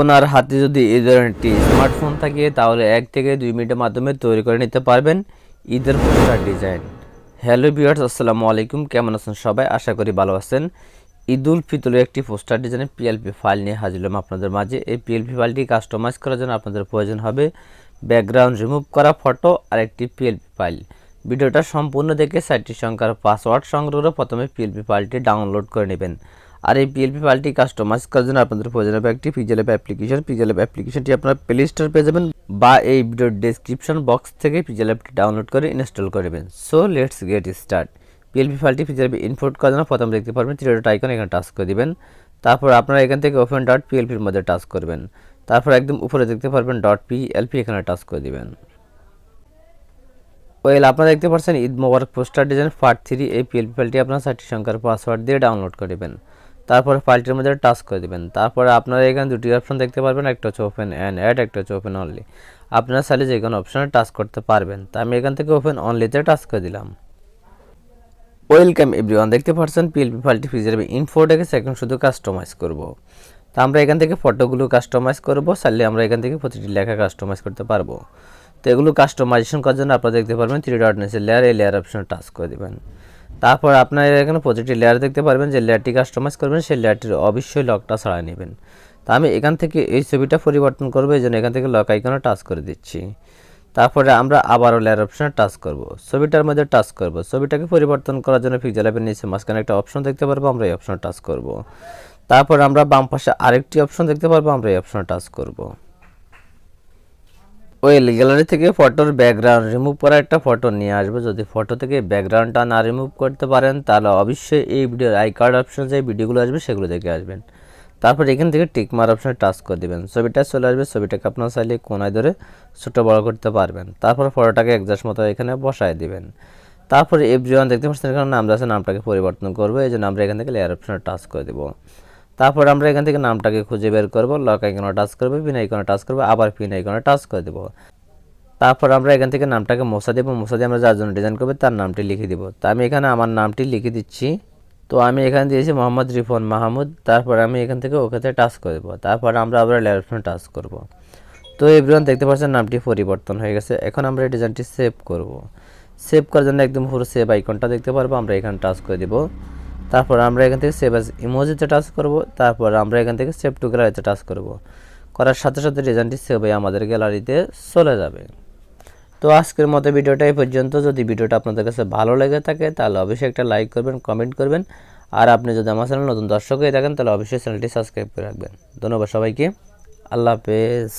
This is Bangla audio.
আপনার হাতে যদি এই ধরনের একটি স্মার্টফোন থাকে, তাহলে এক থেকে দুই মিনিটের মাধ্যমে তৈরি করে নিতে পারবেন ঈদের পোস্টার ডিজাইন। হ্যালো ভিউয়ার্স, আসসালামু আলাইকুম। কেমন আছেন সবাই? আশা করি ভালো আছেন। ঈদুল ফিতরের একটি পোস্টার ডিজাইনের পিএলপি ফাইল নিয়ে হাজির হলাম আপনাদের মাঝে। এই পিএলপি ফাইলটি কাস্টমাইজ করার জন্য আপনাদের প্রয়োজন হবে ব্যাকগ্রাউন্ড রিমুভ করা ফটো আর একটি পিএলপি ফাইল ভিডিওটা সম্পূর্ণ দেখে সাইটটি সংখ্যার পাসওয়ার্ড সংগ্রহ প্রথমে পিএলপি ফাইলটি ডাউনলোড করে নেবেন। আর এই পিএলপি ফাইলটি কাস্টমাইজ করার জন্য আপনাদের প্রয়োজন হবে একটি পিজেলএপ অ্যাপ্লিকেশন পিজেলএপ অ্যাপ্লিকেশনটি আপনার প্লে স্টোর পেয়ে যাবেন বা এই ভিডিওর ডেসক্রিপশন বক্স থেকে পিজেলএপটি ডাউনলোড করে ইনস্টল করে নেবেন। So let's get start PLP ফাইলটি পিজেলএপ ইনপুট করার জন্য প্রথম দেখতে পারবেন থ্রি ডট আইকন এখানে টাচ করে দিবেন। তারপর আপনারা এখান থেকে ওপেন ডট পিএলপির মধ্যে টাচ করবেন। তারপর একদম উপরে দেখতে পারবেন ডট পিএলপি এখানে টাচ করে দিবেন। ওয়েল আপনারা দেখতে পাচ্ছেন Eid Mubarak poster design part three এই পিএলপি ফাইলটি আপনার চারটি সংখ্যার পাসওয়ার্ড দিয়ে ডাউনলোড করবেন তারপরে ফাইলটির মধ্যে টাচ করে দেবেন। তারপরে আপনারা এখানে দুটি অপশন দেখতে পারবেন, একটা হচ্ছে ওপেন অ্যান্ড অ্যাড একটা হচ্ছে ওপেন অনলি আপনারা চাইলে যে কোনো অপশনে টাচ করতে পারবেন। তা আমি এখান থেকে ওপেন অনলিতে টাচ করে দিলাম। ওয়েলকাম এভরিওয়ান দেখতে পাচ্ছেন পিএলপি ফাইলটি ফিজে যাবে ইনফোটাকে সেকেন্ড শুধু কাস্টমাইজ করব। তা আমরা এখান থেকে ফটোগুলো কাস্টমাইজ করব, চাইলে আমরা এখান থেকে প্রতিটি লেখা কাস্টমাইজ করতে পারব। তো এগুলো কাস্টমাইজেশন করার জন্য আপনারা দেখতে পারবেন থ্রি ডট নিচে লেয়ার এই লেয়ার অপশনে টাচ করে দেবেন। তারপর আপনারা এখানে প্রতিটি লেয়ার দেখতে পারবেন, যে লেয়ারটি কাস্টমাইজ করবেন, সেই লেয়ারটির অবশ্যই লকটা ছাড়াই নেবেন। তা আমি এখান থেকে এই ছবিটা পরিবর্তন করব, এই জন্য এখান থেকে লক আইকনে টাচ করে দিচ্ছি। তারপরে আমরা আবারও লেয়ার অপশনে টাচ করব। ছবিটার মধ্যে টাচ করব। ছবিটাকে পরিবর্তন করার জন্য পিক্সেল অ্যাপের নিচে মাঝখানে একটা অপশন দেখতে পারব, আমরা এই অপশনে টাচ করব। তারপর আমরা বাম পাশে আরেকটি অপশন দেখতে পারব, আমরা এই অপশনে টাচ করব। ওয়েল গ্যালারি থেকে ফটোর ব্যাকগ্রাউন্ড রিমুভ করা একটা ফটো নিয়ে আসব। যদি ফটো থেকে ব্যাকগ্রাউন্ডটা না রিমুভ করতে পারেন, তাহলে অবশ্যই এই ভিডিওর আই কার্ড অপশন যে ভিডিওগুলো আসবে, সেগুলো দেখে আসবেন। তারপর এখান থেকে টিকমার অপশনে টাচ করে দেবেন। ছবিটা চলে আসবে, ছবিটাকে আপনার চাইলে কোনায় ধরে ছোটো বড় করতে পারবেন। তারপর ফটোটাকে একজাস্ট মতো এখানে বসায় দিবেন। তারপরে এভরিওয়ান দেখতে পাচ্ছেন এখানে নাম আছে, নামটাকে পরিবর্তন করব। এই জন্য আমরা এখান থেকে লেয়ার অপশনে টাচ করে দেবো। তারপর আমরা এখান থেকে নামটাকে খুঁজে বের করব লক আইকনে টাচ করব পিন আইকনে টাচ করব, আবার পিন আইকনে টাচ করে দেবো। তারপর আমরা এখান থেকে নামটাকে মশা দেবো মশা দিয়ে আমরা যার জন্য ডিজাইন করব তার নামটি লিখে দিব। তো আমি এখানে আমার নামটি লিখে দিচ্ছি। তো আমি এখানে দিয়েছি মোহাম্মদ রিফন মাহমুদ, তারপর আমি এখান থেকে ওখানে টাচ করে তারপর আমরা আবার লেয়ার অপশনে টাচ করব। তো এভরিওয়ান দেখতে পাচ্ছেন নামটি পরিবর্তন হয়ে গেছে। এখন আমরা এই ডিজাইনটি সেভ করব। সেভ করার জন্য একদম পুরো সেভ আইকনটা দেখতে পারব, আমরা এখানে টাচ করে দিব। তারপর আমরা এখান থেকে সেভ অ্যাজ ইমোজিতে টাচ করব, তারপর আমরা এখান থেকে সেভ টু গ্যালারিতে টাচ করব। করার সাথে সাথে ডিজাইনটি সেভ হয়ে আমাদের গ্যালারিতে চলে যাবে। তো আজকের মতো ভিডিওটা এই পর্যন্ত। যদি ভিডিওটা আপনাদের কাছে ভালো লেগে থাকে, তাহলে অবশ্যই একটা লাইক করবেন কমেন্ট করবেন। আর আপনি যদি আমার চ্যানেল নতুন দর্শক হয়ে থাকেন, তাহলে অবশ্যই চ্যানেলটি সাবস্ক্রাইব করে রাখবেন। ধন্যবাদ সবাইকে। আল্লাহ হাফেজ।